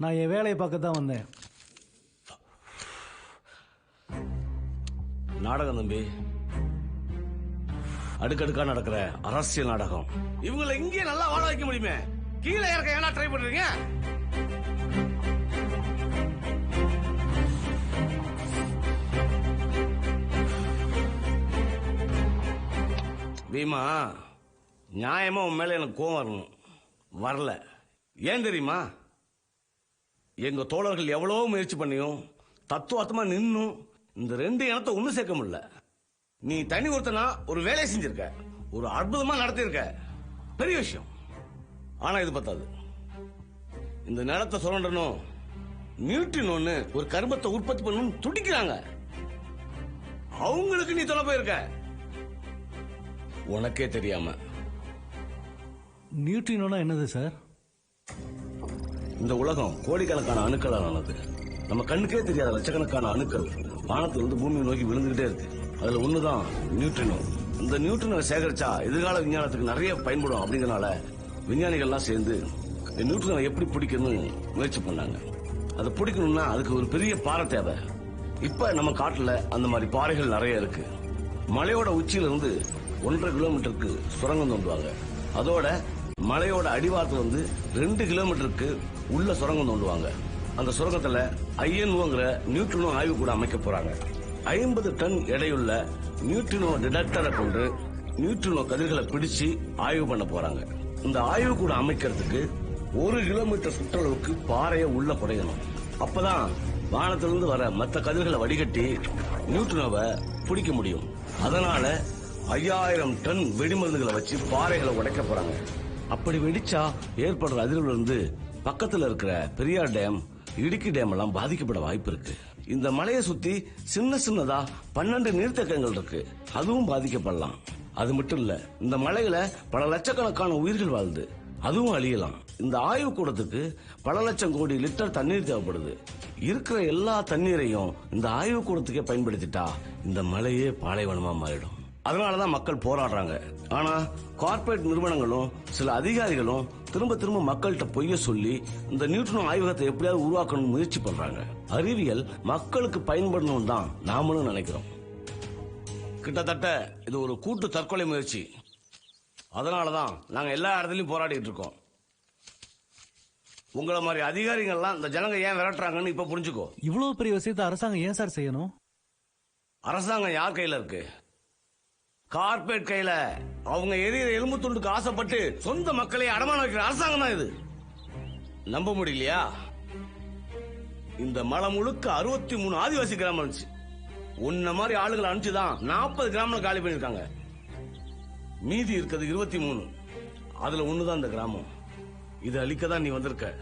நான் என் வேலையை பார்க்க தான் வந்தேன். நாடகம் தம்பி. அடுக்கடுக்கா நடக்கிற அரசியல் நாடகம். இவங்களை இங்கே நல்லா வாழ வைக்க முடியுமே? கீழே இறக்க ஏன்னா ட்ரை பண்றீங்க? பீமா நியாயமா உன் மேல எனக்கு கோவம் வரணும். வரல. ஏன் தெரியுமா? எங்க தோழர்கள் எவ்வளவோ முயற்சி பண்ணியும் தத்துவார்த்தமா நின்னும் இந்த ரெண்டு இனத்தை ஒண்ணு சேர்க்க முடியல. நீ தனி ஒருத்தனா ஒரு வேலையை செஞ்சிருக்க ஒரு அற்புதமா நடத்தியிருக்க பெரிய விஷயம். ஆனா இது பத்தாது. இந்த நிலத்தை சுரண்டணும் நியூட்ரின் ஒரு கருமத்தை உற்பத்தி பண்ணணும் துடிக்கிறாங்க. அவங்களுக்கு நீ தொலை போயிருக்க. உனக்கே தெரியாம. நியூட்ரினோனா என்னது சார்? இந்த உலகம் கோடிக்கணக்கான அணுக்களால் ஆனது. நம்ம கண்ணுக்கே தெரியாத லட்சக்கணக்கான அணுக்கள் வானத்திலிருந்து பூமியை நோக்கி விழுந்துகிட்டே இருக்கு. அதுல ஒண்ணுதான் நியூட்ரினோ. இந்த நியூட்ரினோ சேகரிச்சா எதிர்கால விஞ்ஞானத்துக்கு நிறைய பயன்படும் அப்படிங்கறனால விஞ்ஞானிகள்லாம் சேர்ந்து இந்த நியூட்ரினோ எப்படி பிடிக்கணும்னு முயற்சி பண்ணாங்க. அதை பிடிக்கணும்னா அதுக்கு ஒரு பெரிய பாறை தேவை. இப்ப நம்ம காட்டுல அந்த மாதிரி பாறைகள் நிறைய இருக்கு. மலையோட உச்சியில இருந்து ஒன்றரை கிலோமீட்டருக்கு சுரங்கம் தோண்டுவாங்க. அதோட மலையோட அடிவாரத்தில் வந்து ரெண்டு கிலோமீட்டருக்கு உள்ள சுரங்கம் தோண்டுவாங்க அந்த சுரங்கத்துல ஐஎன்ஓங்கிற நியூட்ரினோ ஆய்வு கூட அமைக்க போறாங்க. ஐம்பது டன் எடையுள்ள நியூட்ரினோ டிடக்டரை கொண்டு நியூட்ரினோ கதிர்களை பிடிச்சு ஆய்வு பண்ண போறாங்க. இந்த ஆய்வு கூட அமைக்கிறதுக்கு ஒரு கிலோமீட்டர் சுற்றளவுக்கு பாறையை உள்ள குறையணும் அப்பதான் வானத்திலிருந்து வர மற்ற கதிர்களை வடிகட்டி நியூட்ரினோவை பிடிக்க முடியும். அதனால ஐயாயிரம் டன் வெடிமருந்துகளை வச்சு பாறைகளை உடைக்க போறாங்க. அப்படி வெடிச்சா ஏற்படுற அதிர்வுல இருந்து பக்கத்துல இருக்கிற பெரியார் டேம் இடுக்கி டேம் எல்லாம் பாதிக்கப்பட வாய்ப்பு இருக்கு இந்த மலையை சுத்தி சின்ன சின்னதா பன்னெண்டு நீர்த்தக்கங்கள் இருக்கு. அதுவும் பாதிக்கப்படலாம். அது மட்டும் இல்ல இந்த மலையில பல லட்சக்கணக்கான உயிர்கள் வாழ்ந்து அதுவும் அழியலாம். இந்த ஆய்வு கூடத்துக்கு பல லட்சம் கோடி லிட்டர் தண்ணீர் தேவைப்படுது. இருக்கிற எல்லா தண்ணீரையும் இந்த ஆய்வு கூடத்துக்கே பயன்படுத்திட்டா இந்த மலையே பாலைவனமா மாறிடும். அதனாலதான் மக்கள் போராடுறாங்க. ஆனா கார்ப்பரேட் நிறுவனங்களும் சில அதிகாரிகளும் திரும்ப திரும்ப மக்கள்கிட்ட பொய்ய சொல்லி இந்த நியூட்ரனோ ஆய்வகத்தை எப்படியாவது உருவாக்கணும் முயற்சி பண்றாங்க. அறிவியல் மக்களுக்கு பயன்படணும் தான் நாமளும் நினைக்கிறோம். கிட்டத்தட்ட இது ஒரு கூட்டு தற்கொலை முயற்சி. அதனாலதான் நாங்க எல்லா இடத்துலயும் போராடிட்டு இருக்கோம். உங்களை மாதிரி அதிகாரிகள்லாம் இந்த ஜனங்க ஏன் விரட்டுறாங்கன்னு இப்ப புரிஞ்சுக்கோ. இவ்வளவு பெரிய விஷயத்தை அரசாங்கம் ஏன் சார் செய்யணும்? அரசாங்கம் யார் கையில இருக்கு? கார்பரேட் கையில அவங்க எரியிற எலும்பு துண்டுக்கு ஆசைப்பட்டு சொந்த மக்களை அடமானம் வைக்கிற அரசாங்கம் தான் இது. நம்ப முடியலையா? இந்த மலை முழுக்க அறுபத்தி மூணு ஆதிவாசி கிராமம் இருந்துச்சு. உன்ன மாதிரி ஆளுகளை அனுப்பிச்சுதான் நாற்பது கிராமம் காலி பண்ணிருக்காங்க மீதி இருக்கிறது இருபத்தி மூணு அதுல ஒண்ணுதான் இந்த கிராமம். இது அழிக்க தான் நீ வந்திருக்க.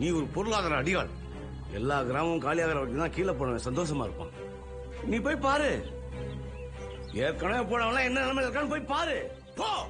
நீ ஒரு பொருளாதார அடியாள். எல்லா கிராமமும் காலியாகிற வரைக்கும் தான் கீழே போன சந்தோஷமா இருப்பான். நீ போய் பாரு. ஏற்கனவே போனவன் என்ன நிலைமையில இருக்கான்னு போய் பாரு. போ.